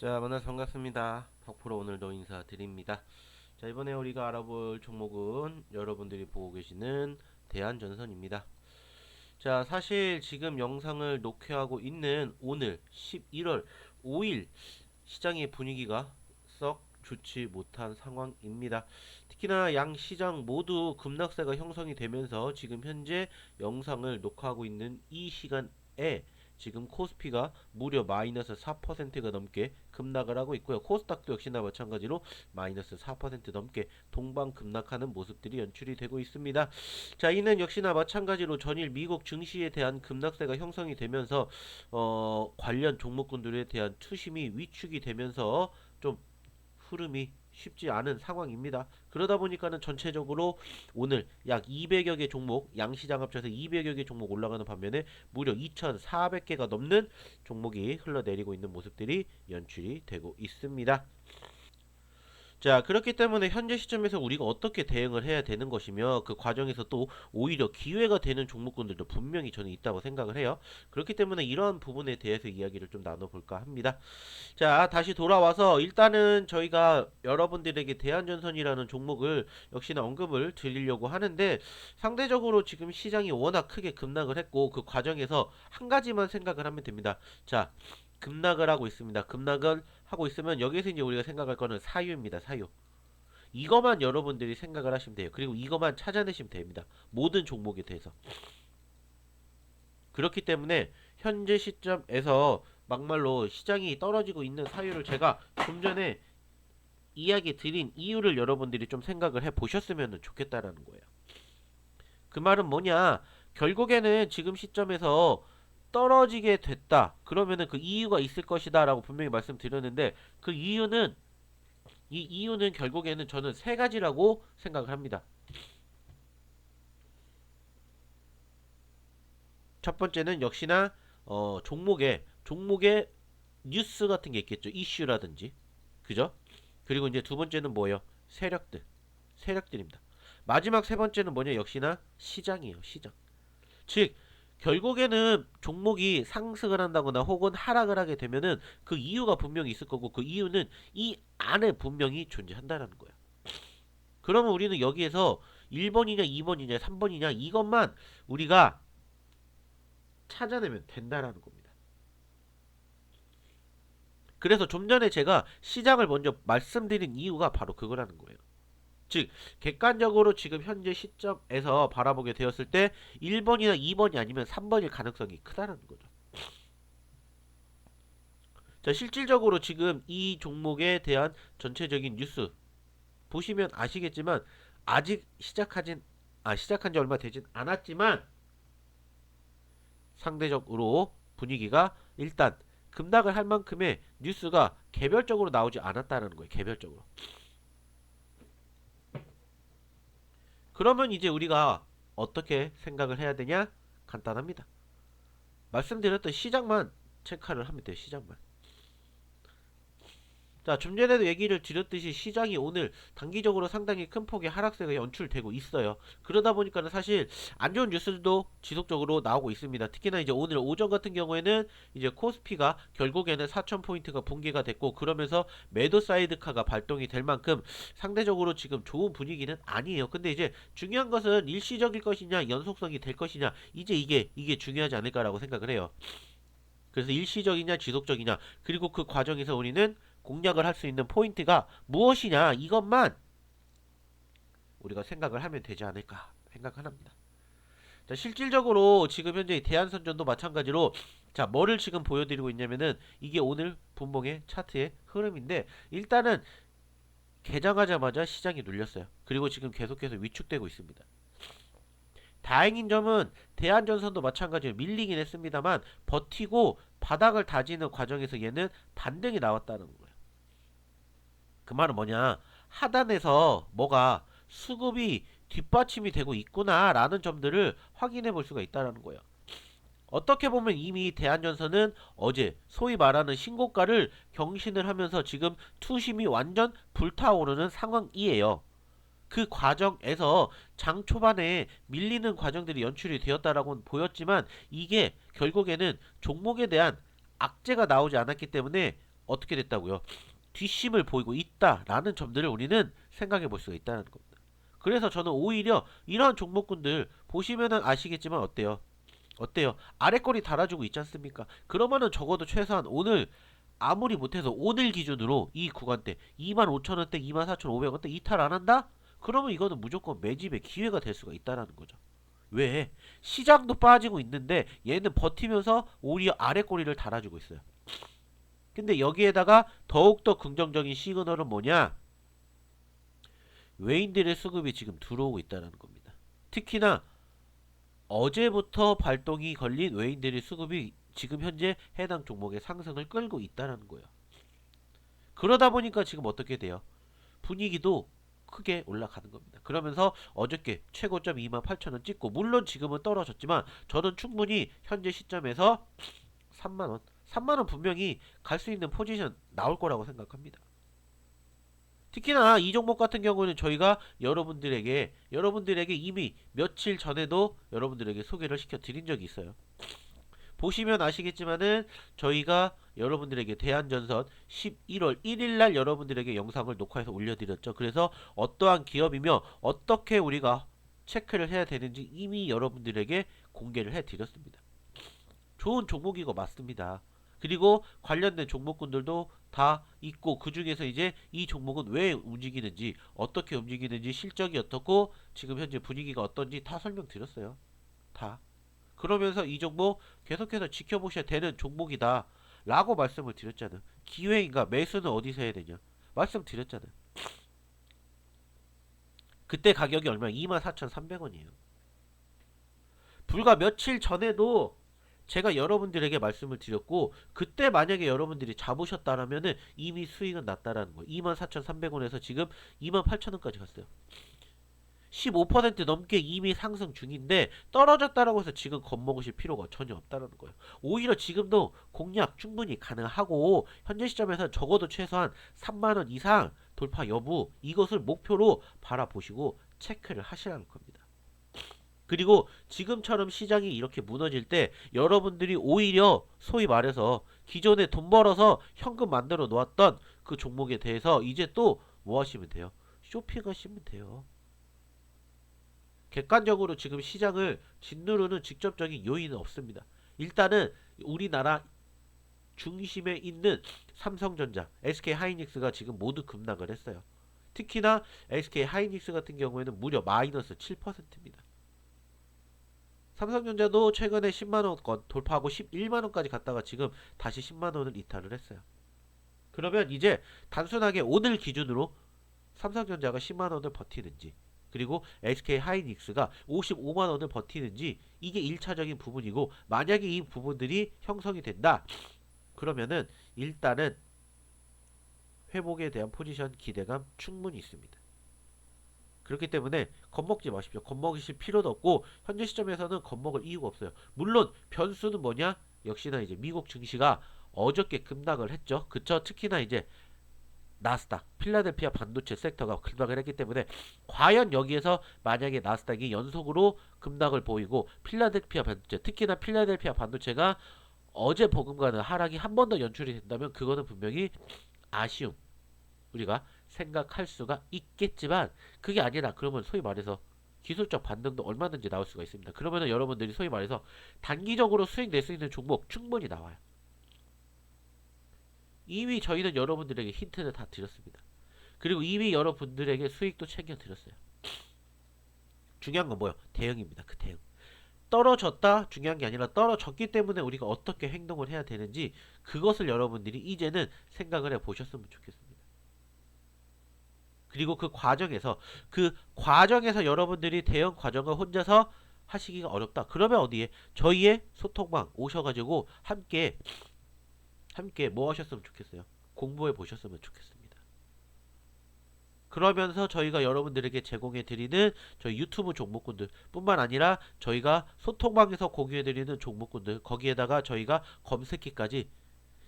자, 만나서 반갑습니다. 덕프로 오늘도 인사드립니다. 자, 이번에 우리가 알아볼 종목은 여러분들이 보고 계시는 대한전선입니다. 자, 사실 지금 영상을 녹화하고 있는 오늘 11월 5일 시장의 분위기가 썩 좋지 못한 상황입니다. 특히나 양 시장 모두 급락세가 형성이 되면서 지금 현재 영상을 녹화하고 있는 이 시간에 지금 코스피가 무려 마이너스 4%가 넘게 급락을 하고 있고요. 코스닥도 역시나 마찬가지로 마이너스 4% 넘게 동방 급락하는 모습들이 연출이 되고 있습니다. 자, 이는 역시나 마찬가지로 전일 미국 증시에 대한 급락세가 형성이 되면서 어, 관련 종목군들에 대한 투심이 위축이 되면서 좀 흐름이 쉽지 않은 상황입니다. 그러다 보니까는 전체적으로 오늘 약 200여 개 종목, 양시장 합쳐서 200여 개 종목 올라가는 반면에 무려 2,400개가 넘는 종목이 흘러내리고 있는 모습들이 연출이 되고 있습니다. 자, 그렇기 때문에 현재 시점에서 우리가 어떻게 대응을 해야 되는 것이며 그 과정에서 또 오히려 기회가 되는 종목군들도 분명히 저는 있다고 생각을 해요. 그렇기 때문에 이러한 부분에 대해서 이야기를 좀 나눠볼까 합니다. 자, 다시 돌아와서 일단은 저희가 여러분들에게 대한전선이라는 종목을 역시나 언급을 드리려고 하는데 상대적으로 지금 시장이 워낙 크게 급락을 했고 그 과정에서 한 가지만 생각을 하면 됩니다. 자, 급락을 하고 있습니다. 급락을 하고 있으면 여기서 이제 우리가 생각할 거는 사유입니다. 사유. 이것만 여러분들이 생각을 하시면 돼요. 그리고 이것만 찾아내시면 됩니다. 모든 종목에 대해서. 그렇기 때문에 현재 시점에서 막말로 시장이 떨어지고 있는 사유를 제가 좀 전에 이야기 드린 이유를 여러분들이 좀 생각을 해 보셨으면 좋겠다라는 거예요. 그 말은 뭐냐? 결국에는 지금 시점에서 떨어지게 됐다. 그러면은 그 이유가 있을 것이다라고 분명히 말씀드렸는데 그 이유는 이 이유는 결국에는 저는 세 가지라고 생각을 합니다. 첫 번째는 역시나 어, 종목에 종목에 뉴스 같은 게 있겠죠. 이슈라든지. 그죠? 그리고 이제 두 번째는 뭐예요? 세력들. 세력들입니다. 마지막 세 번째는 뭐냐? 역시나 시장이에요. 시장. 즉 결국에는 종목이 상승을 한다거나 혹은 하락을 하게 되면은 그 이유가 분명히 있을 거고 그 이유는 이 안에 분명히 존재한다라는 거예요. 그러면 우리는 여기에서 1번이냐 2번이냐 3번이냐 이것만 우리가 찾아내면 된다라는 겁니다. 그래서 좀 전에 제가 시장을 먼저 말씀드린 이유가 바로 그거라는 거예요. 즉 객관적으로 지금 현재 시점에서 바라보게 되었을 때 1번이나 2번이 아니면 3번일 가능성이 크다는 거죠. 자, 실질적으로 지금 이 종목에 대한 전체적인 뉴스 보시면 아시겠지만 아직 시작하진 아 시작한 지 얼마 되진 않았지만 상대적으로 분위기가 일단 급락을 할 만큼의 뉴스가 개별적으로 나오지 않았다는 거예요. 개별적으로. 그러면 이제 우리가 어떻게 생각을 해야 되냐? 간단합니다. 말씀드렸던 시장만 체크를 하면 돼요. 시장만. 자, 좀 전에도 얘기를 드렸듯이 시장이 오늘 단기적으로 상당히 큰 폭의 하락세가 연출되고 있어요. 그러다 보니까는 사실 안 좋은 뉴스들도 지속적으로 나오고 있습니다. 특히나 이제 오늘 오전 같은 경우에는 이제 코스피가 결국에는 4,000포인트가 붕괴가 됐고 그러면서 매도 사이드카가 발동이 될 만큼 상대적으로 지금 좋은 분위기는 아니에요. 근데 이제 중요한 것은 일시적일 것이냐 연속성이 될 것이냐 이제 이게 이게 중요하지 않을까라고 생각을 해요. 그래서 일시적이냐 지속적이냐 그리고 그 과정에서 우리는 공략을 할 수 있는 포인트가 무엇이냐 이것만 우리가 생각을 하면 되지 않을까 생각합니다. 자, 실질적으로 지금 현재 대한선전도 마찬가지로 자 뭐를 지금 보여드리고 있냐면은 이게 오늘 분봉의 차트의 흐름인데 일단은 개장하자마자 시장이 눌렸어요. 그리고 지금 계속해서 위축되고 있습니다. 다행인 점은 대한전선도 마찬가지로 밀리긴 했습니다만 버티고 바닥을 다지는 과정에서 얘는 반등이 나왔다는 거예요. 그 말은 뭐냐? 하단에서 뭐가 수급이 뒷받침이 되고 있구나라는 점들을 확인해 볼 수가 있다는 거예요. 어떻게 보면 이미 대한전선은 어제 소위 말하는 신고가를 경신을 하면서 지금 투심이 완전 불타오르는 상황이에요. 그 과정에서 장 초반에 밀리는 과정들이 연출이 되었다라고 보였지만 이게 결국에는 종목에 대한 악재가 나오지 않았기 때문에 어떻게 됐다고요? 뒷심을 보이고 있다라는 점들을 우리는 생각해 볼 수가 있다는 겁니다. 그래서 저는 오히려 이러한 종목군들 보시면은 아시겠지만 어때요? 어때요? 아래 꼬리 달아주고 있지 않습니까? 그러면은 적어도 최소한 오늘 아무리 못해서 오늘 기준으로 이 구간대 25,000원대, 24,500원대 이탈 안 한다? 그러면 이거는 무조건 매집의 기회가 될 수가 있다라는 거죠. 왜? 시장도 빠지고 있는데 얘는 버티면서 오히려 아래 꼬리를 달아주고 있어요. 근데 여기에다가 더욱더 긍정적인 시그널은 뭐냐? 외인들의 수급이 지금 들어오고 있다는 겁니다. 특히나 어제부터 발동이 걸린 외인들의 수급이 지금 현재 해당 종목의 상승을 끌고 있다는 거예요. 그러다 보니까 지금 어떻게 돼요? 분위기도 크게 올라가는 겁니다. 그러면서 어저께 최고점 28,000원 찍고 물론 지금은 떨어졌지만 저는 충분히 현재 시점에서 3만원 3만원 분명히 갈 수 있는 포지션 나올 거라고 생각합니다. 특히나 이 종목 같은 경우는 저희가 여러분들에게 여러분들에게 이미 며칠 전에도 여러분들에게 소개를 시켜 드린 적이 있어요. 보시면 아시겠지만은 저희가 여러분들에게 대한전선 11월 1일 날 여러분들에게 영상을 녹화해서 올려드렸죠. 그래서 어떠한 기업이며 어떻게 우리가 체크를 해야 되는지 이미 여러분들에게 공개를 해드렸습니다. 좋은 종목이고 맞습니다. 그리고 관련된 종목군들도 다 있고 그 중에서 이제 이 종목은 왜 움직이는지 어떻게 움직이는지 실적이 어떻고 지금 현재 분위기가 어떤지 다 설명드렸어요. 다. 그러면서 이 종목 계속해서 지켜보셔야 되는 종목이다. 라고 말씀을 드렸잖아. 기회인가 매수는 어디서 해야 되냐. 말씀드렸잖아. 그때 가격이 얼마? 24,300원이에요. 불과 며칠 전에도 제가 여러분들에게 말씀을 드렸고 그때 만약에 여러분들이 잡으셨다라면은 이미 수익은 났다라는 거예요. 24,300원에서 지금 28,000원까지 갔어요. 15% 넘게 이미 상승 중인데 떨어졌다라고 해서 지금 겁먹으실 필요가 전혀 없다는 거예요. 오히려 지금도 공략 충분히 가능하고 현재 시점에서 적어도 최소한 3만 원 이상 돌파 여부 이것을 목표로 바라보시고 체크를 하시라는 겁니다. 그리고 지금처럼 시장이 이렇게 무너질 때 여러분들이 오히려 소위 말해서 기존에 돈 벌어서 현금 만들어 놓았던 그 종목에 대해서 이제 또 뭐 하시면 돼요? 쇼핑하시면 돼요. 객관적으로 지금 시장을 짓누르는 직접적인 요인은 없습니다. 일단은 우리나라 중심에 있는 삼성전자, SK 하이닉스가 지금 모두 급락을 했어요. 특히나 SK 하이닉스 같은 경우에는 무려 마이너스 7%입니다. 삼성전자도 최근에 10만원권 돌파하고 11만원까지 갔다가 지금 다시 10만원을 이탈을 했어요. 그러면 이제 단순하게 오늘 기준으로 삼성전자가 10만원을 버티는지 그리고 SK 하이닉스가 55만 원을 버티는지 이게 1차적인 부분이고 만약에 이 부분들이 형성이 된다 그러면은 일단은 회복에 대한 포지션 기대감 충분히 있습니다. 그렇기 때문에 겁먹지 마십시오. 겁먹이실 필요도 없고 현재 시점에서는 겁먹을 이유가 없어요. 물론 변수는 뭐냐? 역시나 이제 미국 증시가 어저께 급락을 했죠. 그쵸? 특히나 이제 나스닥, 필라델피아 반도체 섹터가 급락을 했기 때문에 과연 여기에서 만약에 나스닥이 연속으로 급락을 보이고 필라델피아 반도체, 특히나 필라델피아 반도체가 어제 보금과는 하락이 한 번 더 연출이 된다면 그거는 분명히 아쉬움 우리가 생각할 수가 있겠지만 그게 아니라 그러면 소위 말해서 기술적 반등도 얼마든지 나올 수가 있습니다. 그러면은 여러분들이 소위 말해서 단기적으로 수익 낼 수 있는 종목 충분히 나와요. 이미 저희는 여러분들에게 힌트를 다 드렸습니다. 그리고 이미 여러분들에게 수익도 챙겨 드렸어요. 중요한 건 뭐요? 대응입니다. 그 대응. 떨어졌다 중요한 게 아니라 떨어졌기 때문에 우리가 어떻게 행동을 해야 되는지 그것을 여러분들이 이제는 생각을 해 보셨으면 좋겠습니다. 그리고 그 과정에서 그 과정에서 여러분들이 대응 과정을 혼자서 하시기가 어렵다. 그러면 어디에 저희의 소통방 오셔가지고 함께 함께 뭐 하셨으면 좋겠어요? 공부해 보셨으면 좋겠습니다. 그러면서 저희가 여러분들에게 제공해 드리는 저희 유튜브 종목군들 뿐만 아니라 저희가 소통방에서 공유해 드리는 종목군들 거기에다가 저희가 검색기까지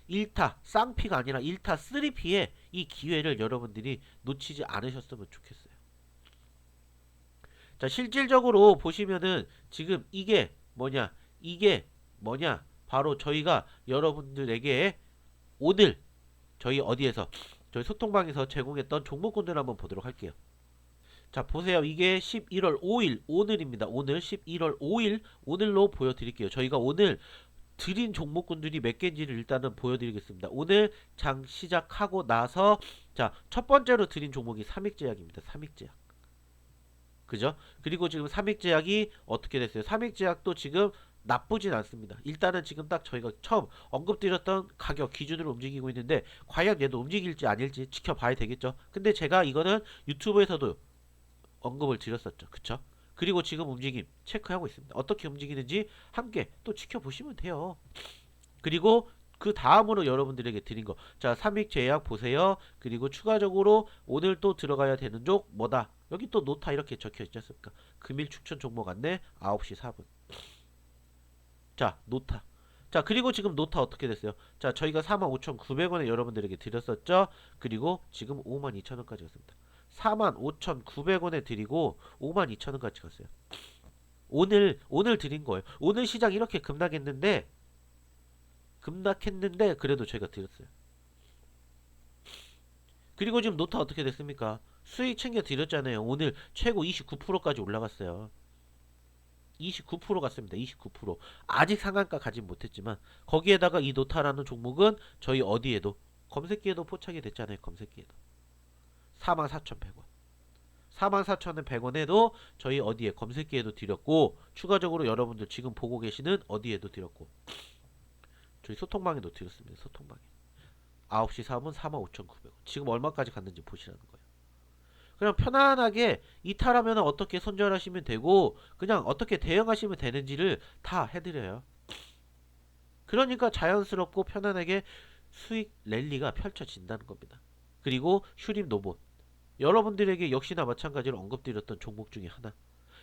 1타 쌍피가 아니라 1타 3피의 이 기회를 여러분들이 놓치지 않으셨으면 좋겠어요. 자, 실질적으로 보시면은 지금 이게 뭐냐? 이게 뭐냐? 바로 저희가 여러분들에게 오늘 저희 어디에서 저희 소통방에서 제공했던 종목군들 한번 보도록 할게요. 자 보세요 이게 11월 5일 오늘입니다 오늘 11월 5일 오늘로 보여드릴게요 저희가 오늘 드린 종목군들이 몇 개인지를 일단은 보여드리겠습니다. 오늘 장 시작하고 나서 자 첫 번째로 드린 종목이 삼익제약입니다. 삼익제약. 그죠? 그리고 지금 삼익제약이 어떻게 됐어요? 삼익제약도 지금 나쁘진 않습니다. 일단은 지금 딱 저희가 처음 언급드렸던 가격 기준으로 움직이고 있는데 과연 얘도 움직일지 아닐지 지켜봐야 되겠죠? 근데 제가 이거는 유튜브에서도 언급을 드렸었죠. 그쵸? 그리고 지금 움직임 체크하고 있습니다. 어떻게 움직이는지 함께 또 지켜보시면 돼요. 그리고 그 다음으로 여러분들에게 드린 거. 자, 삼익 제약 보세요. 그리고 추가적으로 오늘 또 들어가야 되는 족 뭐다. 여기 또 노타 이렇게 적혀 있지 않습니까? 금일 추천 종목 안내 9시 4분. 자, 노타. 자, 그리고 지금 노타 어떻게 됐어요? 자, 저희가 45,900원에 여러분들에게 드렸었죠? 그리고 지금 52,000원까지 갔습니다. 45,900원에 드리고 52,000원까지 갔어요. 오늘 오늘 드린 거예요. 오늘 시장 이렇게 급락했는데 급락했는데 그래도 제가 드렸어요. 그리고 지금 노타 어떻게 됐습니까? 수익 챙겨 드렸잖아요. 오늘 최고 29%까지 올라갔어요. 29% 갔습니다. 29%. 아직 상한가 가진 못했지만 거기에다가 이 노타라는 종목은 저희 어디에도 검색기에도 포착이 됐잖아요. 검색기에도. 44,100원. 44,100원에도 저희 어디에 검색기에도 드렸고 추가적으로 여러분들 지금 보고 계시는 어디에도 드렸고 저희 소통방에도 드렸습니다. 소통방에 9시 3분 45,900원. 지금 얼마까지 갔는지 보시라는 거예요. 그냥 편안하게 이탈하면 어떻게 손절하시면 되고 그냥 어떻게 대응하시면 되는지를 다 해드려요. 그러니까 자연스럽고 편안하게 수익 랠리가 펼쳐진다는 겁니다. 그리고 슈림 노봇 여러분들에게 역시나 마찬가지로 언급드렸던 종목 중에 하나.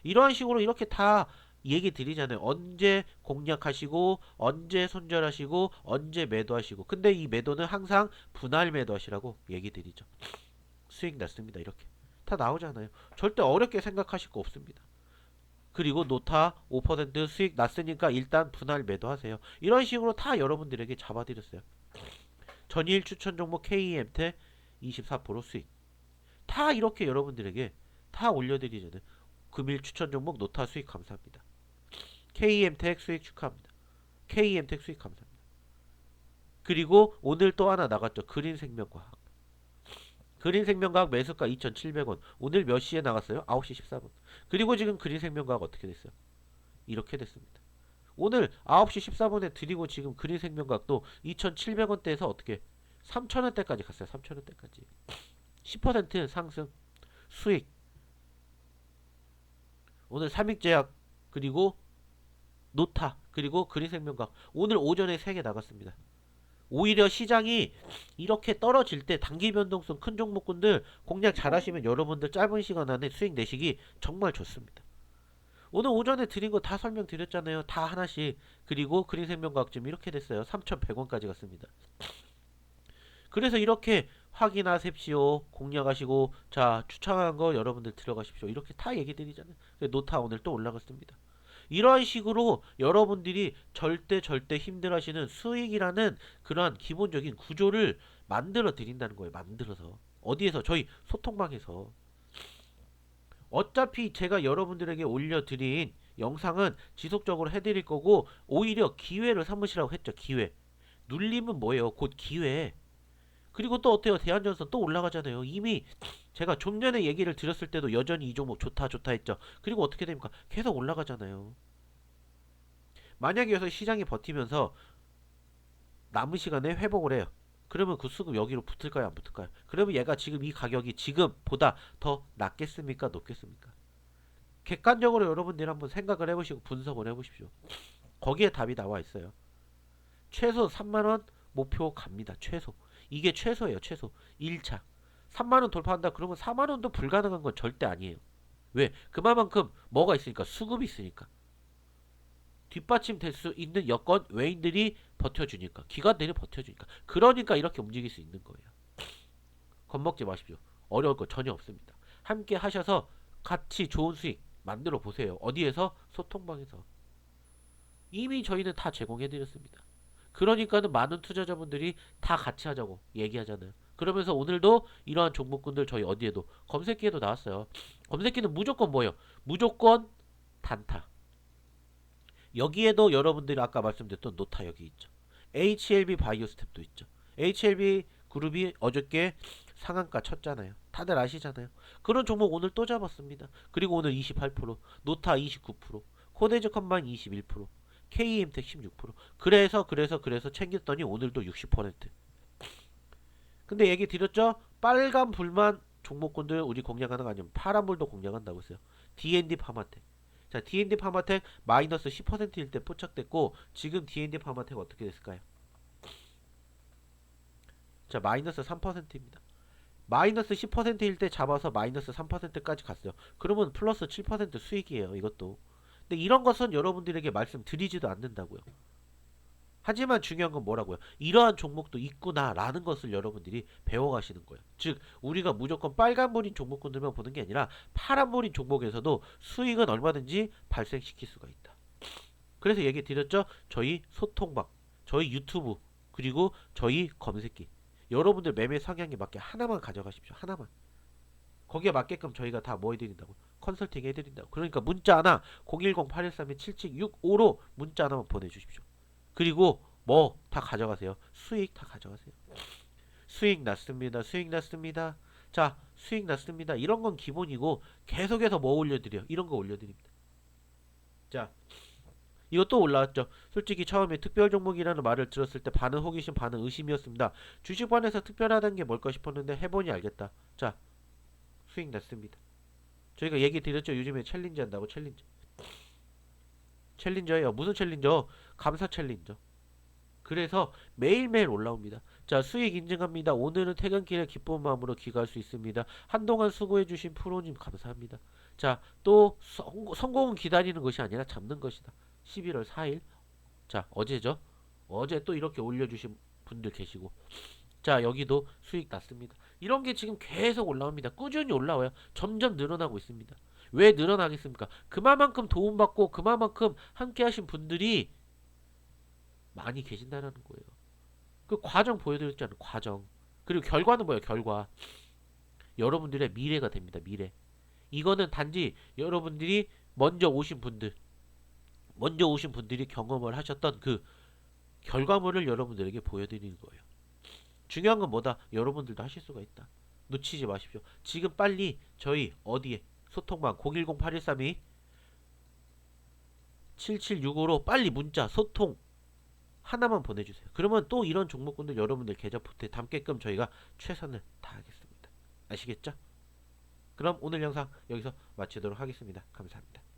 이러한 식으로 이렇게 다 얘기 드리잖아요. 언제 공략하시고 언제 손절하시고 언제 매도하시고. 근데 이 매도는 항상 분할 매도하시라고 얘기 드리죠. 수익 났습니다. 이렇게. 다 나오잖아요. 절대 어렵게 생각하실 거 없습니다. 그리고 노타 5% 수익 났으니까 일단 분할 매도하세요. 이런 식으로 다 여러분들에게 잡아드렸어요. 전일 추천 종목 KEMT 24% 수익. 다 이렇게 여러분들에게 다 올려드리잖아요. 금일 추천 종목 노타 수익 감사합니다. KEM텍 수익 축하합니다. KEM텍 수익 감사합니다. 그리고 오늘 또 하나 나갔죠. 그린 생명과학. 그린 생명과학 매수가 2,700원. 오늘 몇 시에 나갔어요? 9시 14분. 그리고 지금 그린 생명과학 어떻게 됐어요? 이렇게 됐습니다. 오늘 9시 14분에 드리고 지금 그린 생명과학도 2,700원대에서 어떻게 3,000원대까지 갔어요. 3,000원대까지. 10% 상승. 수익. 오늘 삼익제약 그리고 노타 그리고 그린생명과학 오늘 오전에 3개 나갔습니다. 오히려 시장이 이렇게 떨어질 때 단기 변동성 큰 종목군들 공략 잘하시면 여러분들 짧은 시간 안에 수익 내시기 정말 좋습니다. 오늘 오전에 드린 거 다 설명드렸잖아요. 다 하나씩. 그리고 그린생명과학 지금 이렇게 됐어요. 3,100원까지 갔습니다. 그래서 이렇게 확인하십시오. 공략하시고 자 추천한 거 여러분들 들어가십시오. 이렇게 다 얘기 드리잖아요. 노타 오늘 또 올라갔습니다. 이러한 식으로 여러분들이 절대 절대 힘들어하시는 수익이라는 그러한 기본적인 구조를 만들어 드린다는 거예요. 만들어서 어디에서 저희 소통방에서 어차피 제가 여러분들에게 올려드린 영상은 지속적으로 해드릴 거고 오히려 기회를 삼으시라고 했죠. 기회. 눌림은 뭐예요? 곧 기회. 그리고 또 어때요? 대한전선 또 올라가잖아요. 이미 제가 좀 전에 얘기를 드렸을 때도 여전히 이 종목 좋다 좋다 했죠. 그리고 어떻게 됩니까? 계속 올라가잖아요. 만약에 여기서 시장이 버티면서 남은 시간에 회복을 해요. 그러면 그 수급 여기로 붙을까요? 안 붙을까요? 그러면 얘가 지금 이 가격이 지금보다 더 낮겠습니까? 높겠습니까? 객관적으로 여러분들 한번 생각을 해보시고 분석을 해보십시오. 거기에 답이 나와 있어요. 최소 3만원 목표 갑니다. 최소. 이게 최소예요. 최소. 1차. 3만원 돌파한다 그러면 4만원도 불가능한 건 절대 아니에요. 왜? 그만큼 뭐가 있으니까 수급이 있으니까. 뒷받침될 수 있는 여건 외인들이 버텨주니까 기관들이 버텨주니까 그러니까 이렇게 움직일 수 있는 거예요. 겁먹지 마십시오. 어려울 거 전혀 없습니다. 함께 하셔서 같이 좋은 수익 만들어 보세요. 어디에서? 소통방에서. 이미 저희는 다 제공해 드렸습니다. 그러니까는 많은 투자자분들이 다 같이 하자고 얘기하잖아요. 그러면서 오늘도 이러한 종목군들 저희 어디에도 검색기에도 나왔어요. 검색기는 무조건 뭐예요? 무조건 단타. 여기에도 여러분들이 아까 말씀드렸던 노타 여기 있죠. HLB 바이오 스텝도 있죠. HLB 그룹이 어저께 상한가 쳤잖아요. 다들 아시잖아요. 그런 종목 오늘 또 잡았습니다. 그리고 오늘 28%, 노타 29%, 코데즈 컴바인 21%, KEM텍 16%. 그래서 그래서 그래서 챙겼더니 오늘도 60%. 근데 얘기 드렸죠? 빨간 불만 종목군들 우리 공략하는 거 아니면 파란 불도 공략한다고 했어요. D&D 파마텍. 자, D&D 파마텍 마이너스 10%일 때 포착됐고 지금 D&D 파마텍 어떻게 됐을까요? 자, 마이너스 3%입니다. 마이너스 10%일 때 잡아서 마이너스 3%까지 갔어요. 그러면 플러스 7% 수익이에요. 이것도. 근데 이런 것은 여러분들에게 말씀드리지도 않는다고요. 하지만 중요한 건 뭐라고요? 이러한 종목도 있구나라는 것을 여러분들이 배워가시는 거예요. 즉 우리가 무조건 빨간불인 종목군들만 보는 게 아니라 파란불인 종목에서도 수익은 얼마든지 발생시킬 수가 있다. 그래서 얘기 드렸죠? 저희 소통방, 저희 유튜브, 그리고 저희 검색기. 여러분들 매매 성향에 맞게 하나만 가져가십시오. 하나만. 거기에 맞게끔 저희가 다 뭐 해드린다고? 컨설팅 해드린다고. 그러니까 문자 하나 010-813-7765로 문자 하나만 보내주십시오. 그리고 뭐 다 가져가세요. 수익 다 가져가세요. 수익 났습니다. 수익 났습니다. 자, 수익 났습니다. 이런 건 기본이고 계속해서 뭐 올려드려? 이런 거 올려드립니다. 자, 이것도 올라왔죠. 솔직히 처음에 특별 종목이라는 말을 들었을 때 반은 호기심, 반은 의심이었습니다. 주식반에서 특별하다는 게 뭘까 싶었는데 해보니 알겠다. 자, 수익 났습니다. 저희가 얘기 드렸죠. 요즘에 챌린지 한다고 챌린지. 챌린저예요. 무슨 챌린저? 감사 챌린저. 그래서 매일매일 올라옵니다. 자, 수익 인증합니다. 오늘은 퇴근길에 기쁜 마음으로 귀가할 수 있습니다. 한동안 수고해주신 프로님 감사합니다. 자, 또 성, 성공은 기다리는 것이 아니라 잡는 것이다. 11월 4일. 자, 어제죠? 어제 또 이렇게 올려주신 분들 계시고. 자, 여기도 수익 났습니다. 이런 게 지금 계속 올라옵니다. 꾸준히 올라와요. 점점 늘어나고 있습니다. 왜 늘어나겠습니까? 그만큼 도움받고 그만큼 함께 하신 분들이 많이 계신다는 거예요. 그 과정 보여드렸잖아요. 과정. 그리고 결과는 뭐예요? 결과. 여러분들의 미래가 됩니다. 미래. 이거는 단지 여러분들이 먼저 오신 분들, 먼저 오신 분들이 경험을 하셨던 그 결과물을 여러분들에게 보여드리는 거예요. 중요한 건 뭐다? 여러분들도 하실 수가 있다. 놓치지 마십시오. 지금 빨리 저희 어디에 소통방 010-8132 7765로 빨리 문자 소통 하나만 보내주세요. 그러면 또 이런 종목군들 여러분들 계좌 포트에 담게끔 저희가 최선을 다하겠습니다. 아시겠죠? 그럼 오늘 영상 여기서 마치도록 하겠습니다. 감사합니다.